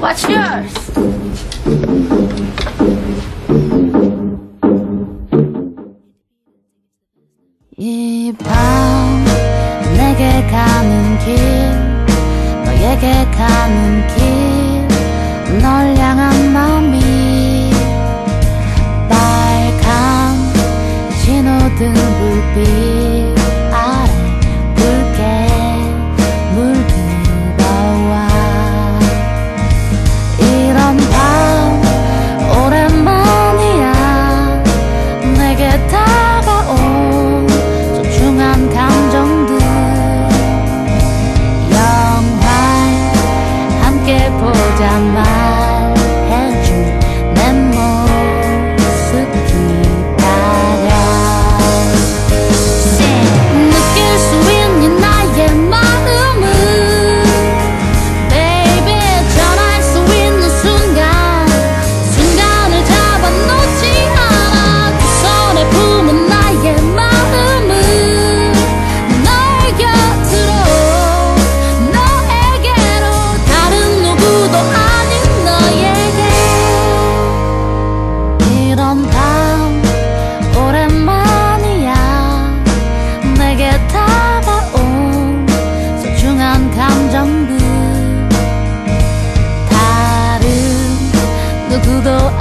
What's yours? 이 밤 내게 가는 길 너에게 가는 길 널 향한 마음이 빨간 신호등 불빛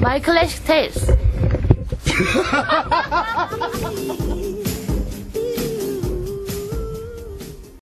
Michaelish taste.